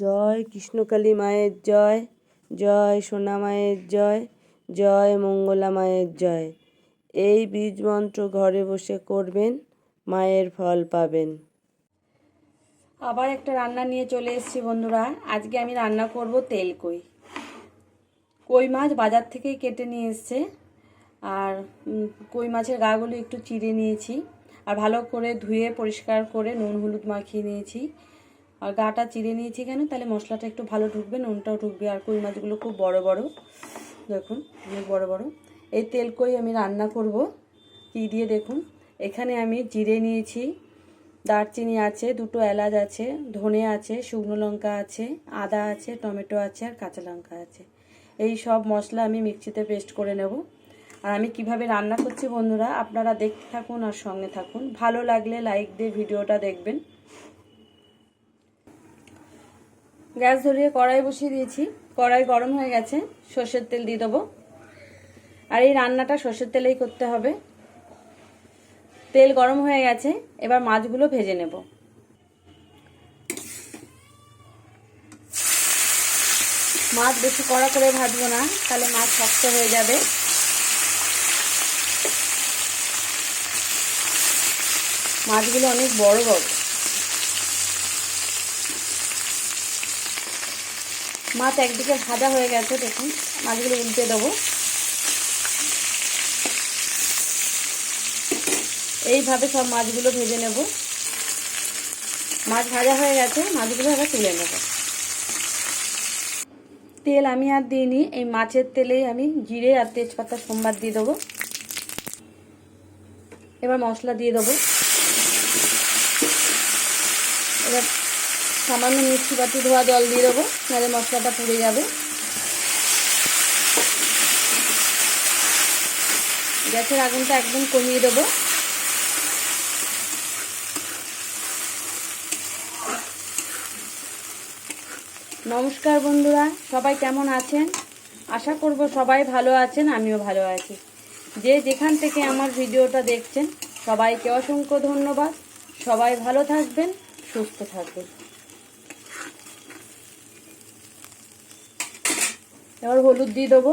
জয়, কৃষ্ণকালী মায়ের জয় জয় সোনা মায়ের জয় জয় মঙ্গলা মায়ের জয়। এই বীজ মন্ত্র ঘরে বসে করবেন, মায়ের ফল পাবেন। আবার একটা রান্না নিয়ে চলে এসেছি বন্ধুরা। আজকে আমি রান্না করব তেল কই। কই মাছ বাজার থেকেই কেটে নিয়ে এসছে। আর কই মাছের গাগুলো একটু চিড়ে নিয়েছি। আর ভালো করে ধুয়ে, পরিষ্কার করে নুন হলুদ মাখিয়ে নিয়েছি। আর গাটা চিড়ে নিয়েছি কেন? তাহলে মশলাটা একটু ভালো ঢুকবে, নুনটাও ঢুকবে। আর কই মাছগুলো খুব বড় বড়। দেখুন, অনেক বড় বড়। এই তেল কই আমি রান্না করব? কী দিয়ে দেখুন। এখানে আমি জিরে নিয়েছি, দারচিনি আছে, দুটো এলাচ আছে, ধনে আছে, শুকনো লঙ্কা আছে, আদা আছে, টমেটো আছে, আর কাঁচা লঙ্কা আছে। এই সব মশলা আমি মিক্সিতে পেস্ট করে নেব। আর আমি কীভাবে রান্না করছি বন্ধুরা, আপনারা দেখতে থাকুন আর সঙ্গে থাকুন। ভালো লাগলে লাইক দিয়ে ভিডিওটা দেখবেন। গ্যাস ধরিয়ে কড়াই বসিয়ে দিয়েছি। কড়াই গরম হয়ে গেছে, সর্ষের তেল দিয়ে দেবো। আর এই রান্নাটা সর্ষের তেলেই করতে হবে। তেল গরম হয়ে গেছে, এবার মাছগুলো ভেজে নেব। মাছ বেশি কড়া করে ভাজবো না, তাহলে মাছ শক্ত হয়ে যাবে। মাছগুলো অনেক বড় বড়। মাছ একদিকে ভাজা হয়ে গেছে, দেখুন, মাছগুলো উল্টে দেবো। এইভাবে সব মাছগুলো ভেজে নেব। মাছ ভাজা হয়ে গেছে, মাছগুলো এবার তুলে নেব। তেল আমি আর দিইনি, এই মাছের তেলেই আমি জিরে আর তেজপাতা সোমবার দিয়ে দেবো। এবার মশলা দিয়ে দেবো। এবার সামান্য মিষ্টি পাতি ধোয়া জল দিয়ে দেবো, নাহলে মশলাটা পুড়ে যাবে। গ্যাসের আগুনটা একদম কমিয়ে দেবো। নমস্কার বন্ধুরা, সবাই কেমন আছেন? আশা করব সবাই ভালো আছেন, আমিও ভালো আছি। যে যেখান থেকে আমার ভিডিওটা দেখছেন, সবাইকে অসংখ্য ধন্যবাদ। সবাই ভালো থাকবেন, সুস্থ থাকবেন। এবার হলুদ দিয়ে দেবো।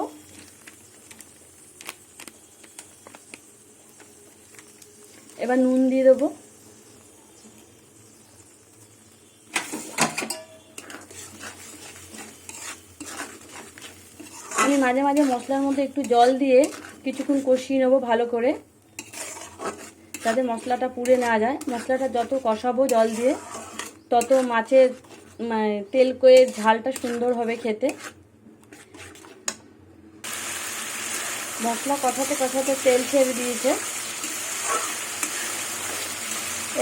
এবার নুন দিয়ে দেবো। আমি মাঝে মাঝে মশলার মধ্যে একটু জল দিয়ে কিছুক্ষণ কষিয়ে নেব ভালো করে, যাতে মশলাটা পুড়ে না যায়। মশলাটা যত কষাবো জল দিয়ে, তত মাছের মানে তেল কয়ে ঝালটা সুন্দর হবে খেতে। মশলা কষাতে কষাতে তেল ছেড়ে দিয়েছে।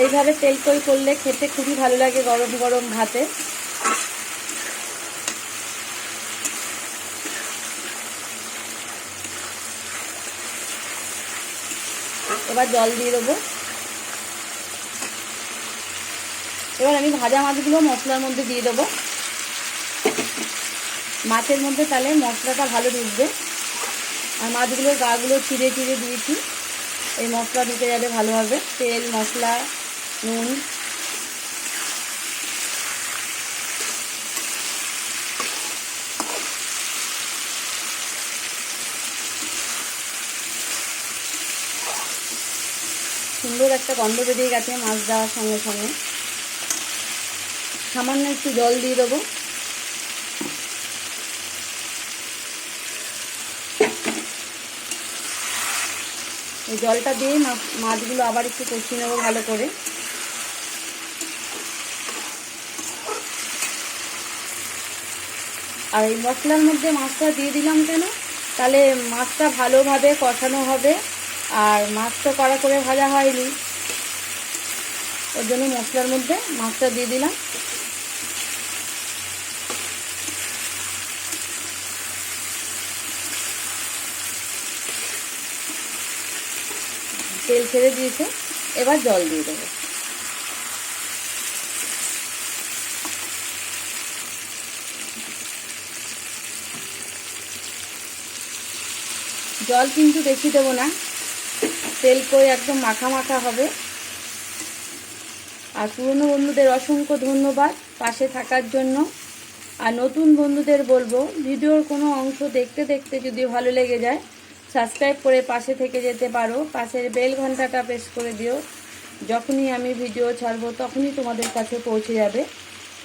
এইভাবে তেল কই করলে খেতে খুবই ভালো লাগে গরম গরম ভাতে। এবার জল দিয়ে দেবো। এবার আমি ভাজা মাছগুলো মশলার মধ্যে দিয়ে দেবো। মাছের মধ্যে তাহলে মশলাটা ভালো ঢুকবে। আর মাছগুলোর গাগুলো চিড়ে চিড়ে দিয়েছি। এই মশলা ঢুকে যাবে ভালোভাবে। তেল, মশলা, নুন। সুন্দর একটা গন্ধ বেরিয়ে গেছে মাছ দেওয়ার সঙ্গে সঙ্গে। সামান্য একটু জল দিয়ে দেবো। এই জলটা দিয়ে মাছগুলো আবার একটু কষিয়ে নেব ভালো করে। আর এই মশলার মধ্যে মাছটা দিয়ে দিলাম কেন? তাহলে মাছটা ভালোভাবে কষানো হবে। আর মাছ তো কড়া করে ভাজা হয়নি। ওর জন্য মশলার মধ্যে মাছটা দিয়ে দিলাম। তেল ছেড়ে দিয়েছে, এবার জল দিয়ে দেবো। জল কিন্তু বেশি দেবো না, তেল কই একদম মাখা মাখা হবে। আর পুরনো বন্ধুদের অসংখ্য ধন্যবাদ পাশে থাকার জন্য। আর নতুন বন্ধুদের বলব, ভিডিওর কোনো অংশ দেখতে দেখতে যদি ভালো লেগে যায় সাবস্ক্রাইব করে পাশে থেকে যেতে পারো। পাশের বেল ঘন্টাটা প্রেস করে দিও। যখনই আমি ভিডিও ছাড়বো, তখনই তোমাদের কাছে পৌঁছে যাবে।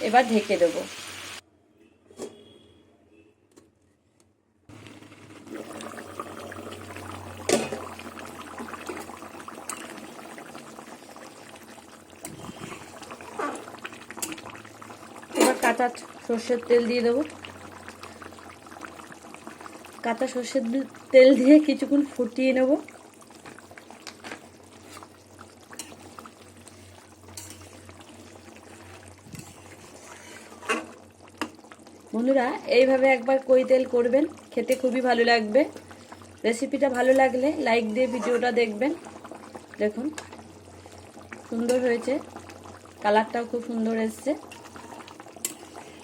এবার ঢেকে দেবো। কাঁচা সর্ষের তেল দিয়ে দেবো। কাঁচা সর্ষের তেল দিয়ে কিছুক্ষণ ফুটিয়ে নেব। বন্ধুরা, এইভাবে একবার কই তেল করবেন, খেতে খুবই ভালো লাগবে। রেসিপিটা ভালো লাগলে লাইক দিয়ে ভিডিওটা দেখবেন। দেখুন, সুন্দর হয়েছে। কালারটাও খুব সুন্দর এসছে।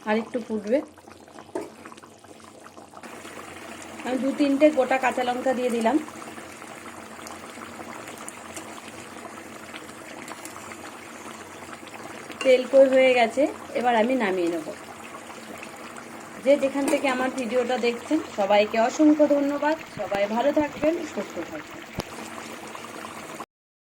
আর একটু ফুটবে। আমি দু তিনটে গোটা কাঁচা লঙ্কা দিয়ে দিলাম। তেল কই হয়ে গেছে, এবার আমি নামিয়ে নেব। যে যেখান থেকে আমার ভিডিওটা দেখছেন, সবাইকে অসংখ্য ধন্যবাদ। সবাই ভালো থাকবেন, সুস্থ থাকবেন।